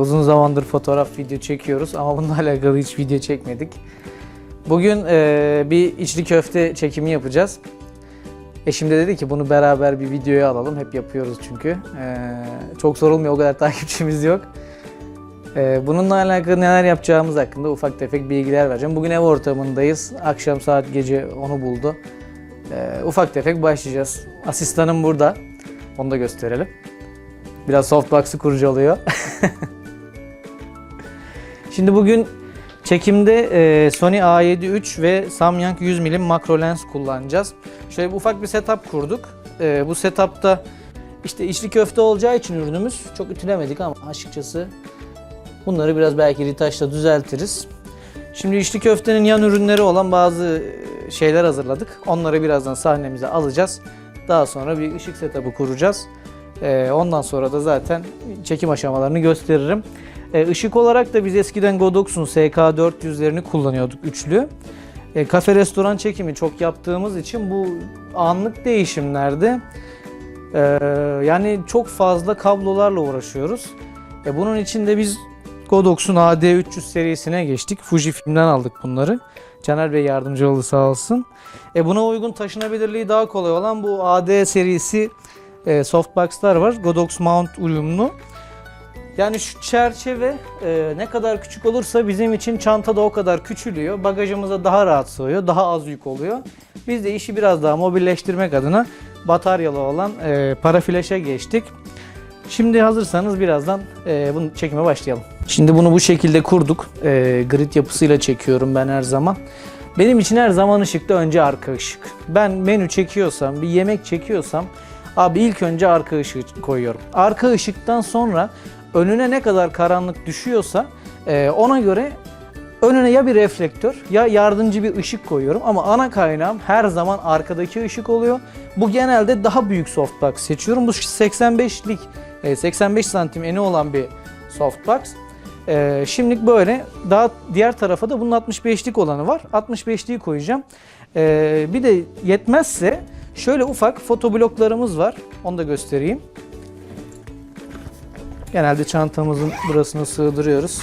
uzun zamandır fotoğraf video çekiyoruz ama bununla alakalı hiç video çekmedik. Bugün e, bir içli köfte çekimi yapacağız. Eşim de dedi ki bunu beraber bir videoya alalım. Hep yapıyoruz çünkü. E, çok sorulmuyor o kadar takipçimiz yok. E, bununla alakalı neler yapacağımız hakkında ufak tefek bilgiler vereceğim. Bugün ev ortamındayız. Akşam saat gece onu buldu. E, ufak tefek başlayacağız. Asistanım burada. Onu da gösterelim. Biraz softbox'ı kurcalıyor. Şimdi bugün çekimde e, Sony A7 III ve Samyang 100 mm makro lens kullanacağız. Şöyle bir ufak bir setup kurduk. E, bu setupta işte içli köfte olacağı için ürünümüz çok ütülemedik ama açıkçası bunları biraz belki ritaşla düzeltiriz. Şimdi içli köftenin yan ürünleri olan bazı e, şeyler hazırladık. Onları birazdan sahnemize alacağız. Daha sonra bir ışık setup'ı kuracağız. Ondan sonra da zaten çekim aşamalarını gösteririm. Ee, ışık olarak da biz eskiden Godox'un SK400'lerini kullanıyorduk üçlü. Ee, kafe restoran çekimi çok yaptığımız için bu anlık değişimlerde yani çok fazla kablolarla uğraşıyoruz. E, bunun için de biz Godox'un AD300 serisine geçtik. Fujifilm'den aldık bunları. Caner Bey yardımcı oldu sağ olsun. E, buna uygun taşınabilirliği daha kolay olan bu AD serisi e, softbox'lar var. Godox mount uyumlu. Yani şu çerçeve e, ne kadar küçük olursa bizim için çanta da o kadar küçülüyor. Bagajımıza daha rahat sığıyor, daha az yük oluyor. Biz de işi biraz daha mobilleştirmek adına bataryalı olan e, para flaşa geçtik. Şimdi hazırsanız birazdan e, bunu çekime başlayalım. Şimdi bunu bu şekilde kurduk. E, grid yapısıyla çekiyorum ben her zaman. Benim için her zaman ışıkta önce arka ışık. Ben menü çekiyorsam, bir yemek çekiyorsam abi ilk önce arka ışık koyuyorum. Arka ışıktan sonra önüne ne kadar karanlık düşüyorsa e, ona göre önüne ya bir reflektör ya yardımcı bir ışık koyuyorum ama ana kaynağım her zaman arkadaki ışık oluyor. Bu genelde daha büyük softbox seçiyorum. Bu 85'lik e, 85 santim eni olan bir softbox. E, şimdilik böyle. Daha diğer tarafa da bunun 65'lik olanı var. 65'liği koyacağım. E, bir de yetmezse şöyle ufak fotobloklarımız var. Onu da göstereyim. Genelde çantamızın burasını sığdırıyoruz.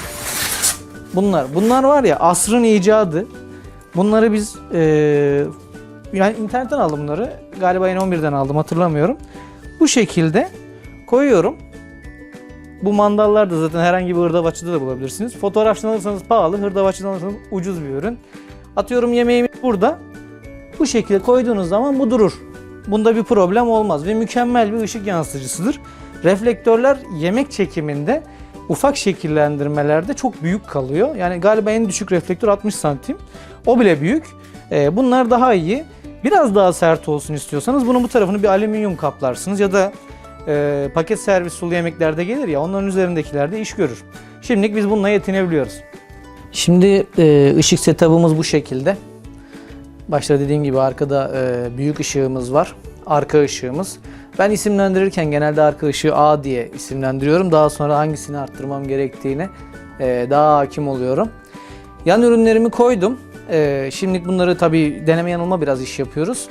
Bunlar, bunlar var ya asrın icadı. Bunları biz e, yani internetten aldım bunları. Galiba N11'den aldım hatırlamıyorum. Bu şekilde koyuyorum. Bu mandallar da zaten herhangi bir hırdavatçıda da bulabilirsiniz. Fotoğrafçıdan alırsanız pahalı, hırdavatçıdan alırsanız ucuz bir ürün. Atıyorum yemeğimiz burada. Bu şekilde koyduğunuz zaman bu durur. Bunda bir problem olmaz ve mükemmel bir ışık yansıtıcısıdır. Reflektörler yemek çekiminde ufak şekillendirmelerde çok büyük kalıyor. Yani galiba en düşük reflektör 60 santim. O bile büyük. Ee, bunlar daha iyi. Biraz daha sert olsun istiyorsanız bunun bu tarafını bir alüminyum kaplarsınız ya da e, paket servis sulu yemeklerde gelir ya onların üzerindekilerde iş görür. Şimdilik biz bununla yetinebiliyoruz. Şimdi e, ışık setup'ımız bu şekilde. Başta dediğim gibi arkada e, büyük ışığımız var. Arka ışığımız. Ben isimlendirirken genelde arka A diye isimlendiriyorum. Daha sonra hangisini arttırmam gerektiğine e, daha hakim oluyorum. Yan ürünlerimi koydum. E, şimdilik bunları tabii deneme yanılma biraz iş yapıyoruz.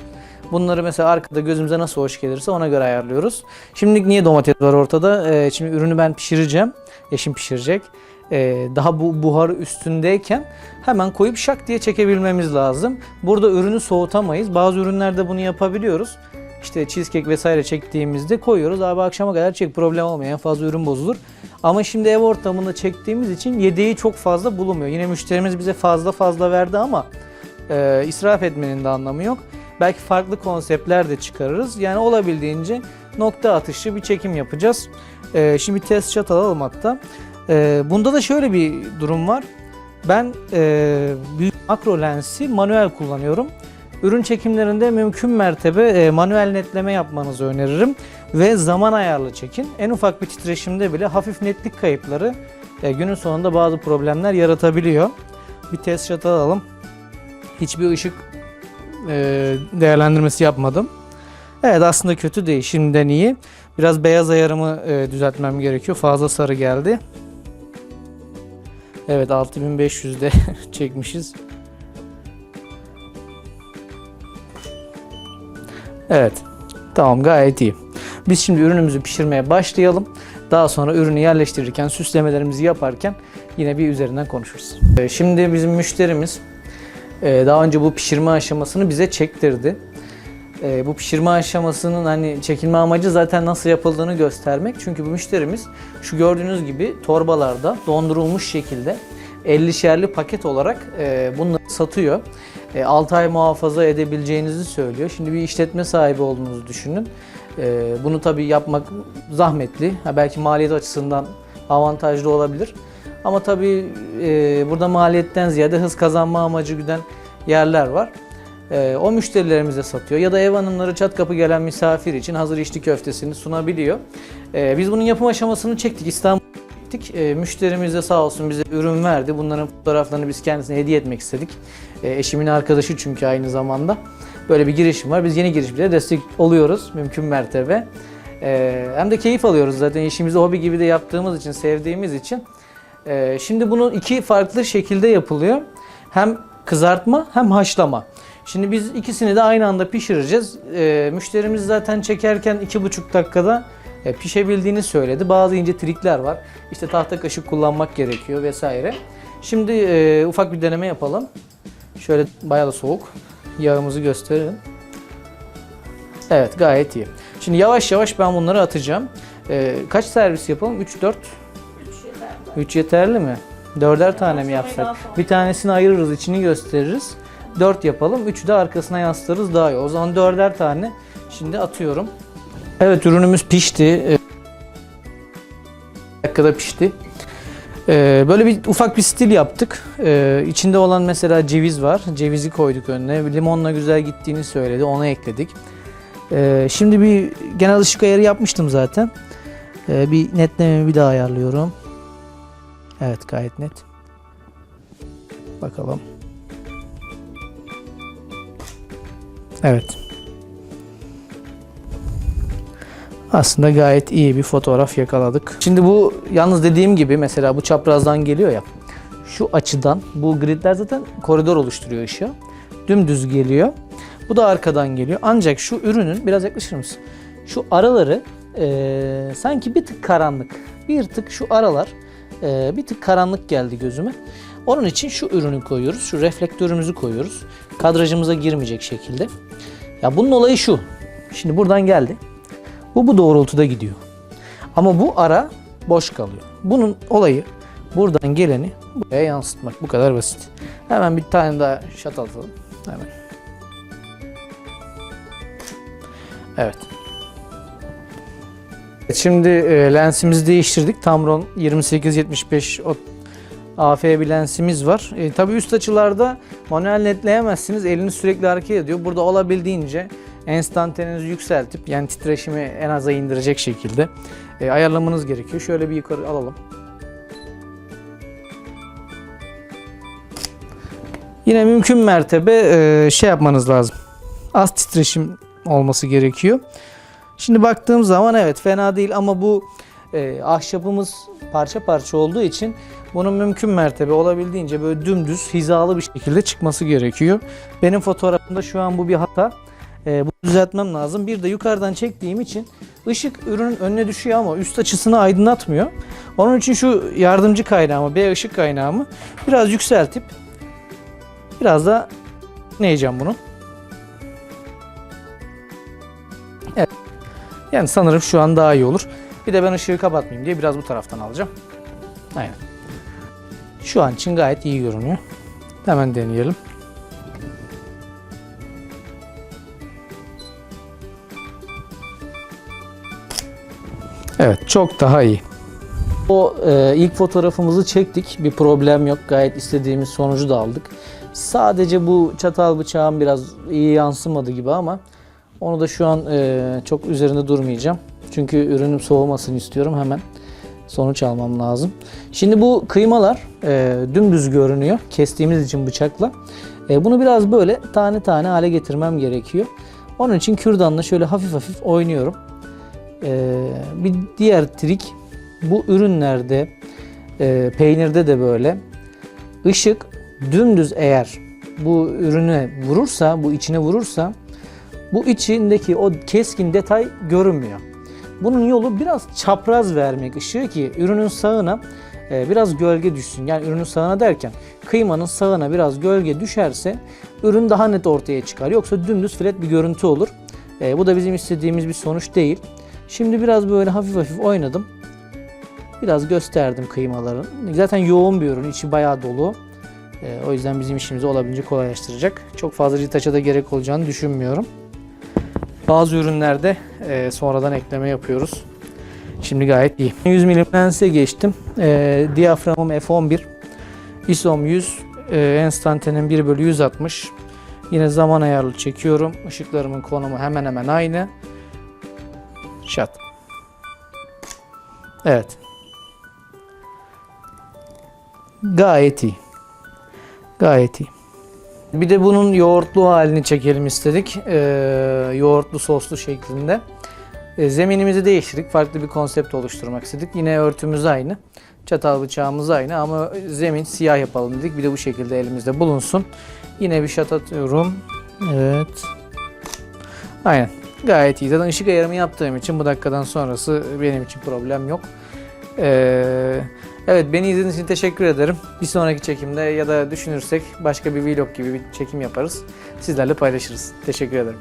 Bunları mesela arkada gözümüze nasıl hoş gelirse ona göre ayarlıyoruz. Şimdilik niye domates var ortada? E, şimdi ürünü ben pişireceğim. Eşim pişirecek. Daha bu buharı üstündeyken hemen koyup şak diye çekebilmemiz lazım. Burada ürünü soğutamayız. Bazı ürünlerde bunu yapabiliyoruz. İşte cheesecake vesaire çektiğimizde koyuyoruz. Abi akşama kadar çek problem olmuyor. En fazla ürün bozulur. Ama şimdi ev ortamında çektiğimiz için yedeği çok fazla bulunmuyor. Yine müşterimiz bize fazla fazla verdi ama e, israf etmenin de anlamı yok. Belki farklı konseptler de çıkarırız. Yani olabildiğince nokta atışı bir çekim yapacağız. E, şimdi test shot alalım hatta. E, bunda da şöyle bir durum var. Ben e, büyük makro lensi manuel kullanıyorum. Ürün çekimlerinde mümkün mertebe e, manuel netleme yapmanızı öneririm ve zaman ayarlı çekin. En ufak bir titreşimde bile hafif netlik kayıpları e, günün sonunda bazı problemler yaratabiliyor. Bir test shot alalım. Hiçbir ışık e, değerlendirmesi yapmadım. Evet aslında kötü değil. Şimdiden iyi. Biraz beyaz ayarımı düzeltmem gerekiyor. Fazla sarı geldi. Evet 6500'de çekmişiz. Evet. Tamam gayet iyi. Biz şimdi ürünümüzü pişirmeye başlayalım. Daha sonra ürünü yerleştirirken, süslemelerimizi yaparken yine bir üzerinden konuşuruz. Ee, Şimdi bizim müşterimiz e, daha önce bu pişirme aşamasını bize çektirdi. E, bu pişirme aşamasının hani çekilme amacı zaten nasıl yapıldığını göstermek. Çünkü bu müşterimiz şu gördüğünüz gibi torbalarda dondurulmuş şekilde 50'şerli paket olarak e, bunları satıyor. 6 ay muhafaza edebileceğinizi söylüyor. Şimdi bir işletme sahibi olduğunuzu düşünün. E, bunu tabii yapmak zahmetli. Belki maliyet açısından avantajlı olabilir. Ama tabii e, burada maliyetten ziyade hız kazanma amacı güden yerler var. E, o müşterilerimize satıyor ya da ev hanımları çat kapı gelen misafir için hazır içli köftesini sunabiliyor. E, biz bunun yapım aşamasını çektik İstanbul'a gittik. E, müşterimiz de sağ olsun bize ürün verdi. Bunların fotoğraflarını biz kendisine hediye etmek istedik. E, eşimin arkadaşı çünkü aynı zamanda. Böyle bir girişim var. Biz yeni girişimlere destek oluyoruz mümkün mertebe. E, hem de keyif alıyoruz zaten işimizi hobi gibi de yaptığımız için, sevdiğimiz için. Ee, şimdi bunu iki farklı şekilde yapılıyor. Hem kızartma hem haşlama. Şimdi biz ikisini de aynı anda pişireceğiz. Ee, müşterimiz zaten çekerken iki buçuk dakikada e, pişebildiğini söyledi. Bazı ince trikler var. İşte tahta kaşık kullanmak gerekiyor vesaire. Şimdi e, ufak bir deneme yapalım. Şöyle bayağı da soğuk. Yağımızı gösterelim. Evet gayet iyi. Şimdi yavaş yavaş ben bunları atacağım. Ee, kaç servis yapalım? 3-4 3 yeterli mi? Dörder tane mi yapsak? Bir tanesini ayırırız, içini gösteririz. 4 yapalım, 3'ü de arkasına yansıtırız daha iyi. O zaman dörder tane şimdi atıyorum. Evet ürünümüz pişti. Ee, dakikada pişti. Ee, böyle bir ufak bir stil yaptık. Ee, içinde olan mesela ceviz var. Cevizi koyduk önüne. Limonla güzel gittiğini söyledi. Onu ekledik. Ee, şimdi bir genel ışık ayarı yapmıştım zaten. Bir netlememi bir daha ayarlıyorum. Evet gayet net. Bakalım. Evet. Aslında gayet iyi bir fotoğraf yakaladık. Şimdi bu yalnız dediğim gibi mesela bu çaprazdan geliyor ya. Şu açıdan bu gridler zaten koridor oluşturuyor ışığı. Dümdüz geliyor. Bu da arkadan geliyor. Ancak şu ürünün biraz yaklaşır mısın? Şu araları eee, sanki bir tık karanlık. Bir tık şu aralar eee, bir tık karanlık geldi gözüme. Onun için şu ürünü koyuyoruz. Şu reflektörümüzü koyuyoruz. Kadrajımıza girmeyecek şekilde. Ya bunun olayı şu. Şimdi buradan geldi. Bu bu doğrultuda gidiyor. Ama bu ara boş kalıyor. Bunun olayı buradan geleni buraya yansıtmak. Bu kadar basit. Hemen bir tane daha şat atalım. Hemen. Evet. Şimdi e, lensimizi değiştirdik. Tamron 28-75 o AF bir lensimiz var. E, tabii üst açılarda manuel netleyemezsiniz. Eliniz sürekli hareket ediyor. Burada olabildiğince enstantanenizi yükseltip yani titreşimi en aza indirecek şekilde e, ayarlamanız gerekiyor. Şöyle bir yukarı alalım. Yine mümkün mertebe e, şey yapmanız lazım. Az titreşim olması gerekiyor. Şimdi baktığım zaman evet fena değil ama bu e, ahşabımız parça parça olduğu için bunun mümkün mertebe olabildiğince böyle dümdüz hizalı bir şekilde çıkması gerekiyor. Benim fotoğrafımda şu an bu bir hata. E, bunu düzeltmem lazım. Bir de yukarıdan çektiğim için ışık ürünün önüne düşüyor ama üst açısını aydınlatmıyor. Onun için şu yardımcı kaynağımı, B ışık kaynağımı biraz yükseltip biraz da ne yiyeceğim bunu? Evet. Yani sanırım şu an daha iyi olur. Bir de ben ışığı kapatmayayım diye biraz bu taraftan alacağım. Aynen. Şu an için gayet iyi görünüyor. Hemen deneyelim. Evet, çok daha iyi. O e, ilk fotoğrafımızı çektik. Bir problem yok. Gayet istediğimiz sonucu da aldık. Sadece bu çatal bıçağın biraz iyi yansımadı gibi ama onu da şu an e, çok üzerinde durmayacağım. Çünkü ürünüm soğumasını istiyorum hemen. Sonuç almam lazım. Şimdi bu kıymalar e, dümdüz görünüyor. Kestiğimiz için bıçakla. E, bunu biraz böyle tane tane hale getirmem gerekiyor. Onun için kürdanla şöyle hafif hafif oynuyorum. E, bir diğer trik bu ürünlerde e, peynirde de böyle ışık dümdüz eğer bu ürüne vurursa, bu içine vurursa bu içindeki o keskin detay görünmüyor. Bunun yolu biraz çapraz vermek ışığı ki ürünün sağına e, biraz gölge düşsün. Yani ürünün sağına derken kıymanın sağına biraz gölge düşerse ürün daha net ortaya çıkar. Yoksa dümdüz flat bir görüntü olur. E, bu da bizim istediğimiz bir sonuç değil. Şimdi biraz böyle hafif hafif oynadım. Biraz gösterdim kıymaların. Zaten yoğun bir ürün, içi bayağı dolu. E, o yüzden bizim işimizi olabildiğince kolaylaştıracak. Çok fazla ritaça da gerek olacağını düşünmüyorum. Bazı ürünlerde e, sonradan ekleme yapıyoruz. Şimdi gayet iyi. 100 milim lense geçtim. E, diyaframım f11. ISO'm 100. E, enstantane'm 1 bölü 160. Yine zaman ayarlı çekiyorum. Işıklarımın konumu hemen hemen aynı. Shut. Evet. Gayet iyi. Gayet iyi. Bir de bunun yoğurtlu halini çekelim istedik. Ee, yoğurtlu soslu şeklinde. Ee, zeminimizi değiştirdik. Farklı bir konsept oluşturmak istedik. Yine örtümüz aynı. Çatal bıçağımız aynı ama zemin siyah yapalım dedik. Bir de bu şekilde elimizde bulunsun. Yine bir şat atıyorum. Evet. Aynen. Gayet iyi. Zaten ışık ayarımı yaptığım için bu dakikadan sonrası benim için problem yok. Ee, evet beni izlediğiniz için teşekkür ederim. Bir sonraki çekimde ya da düşünürsek başka bir vlog gibi bir çekim yaparız. Sizlerle paylaşırız. Teşekkür ederim.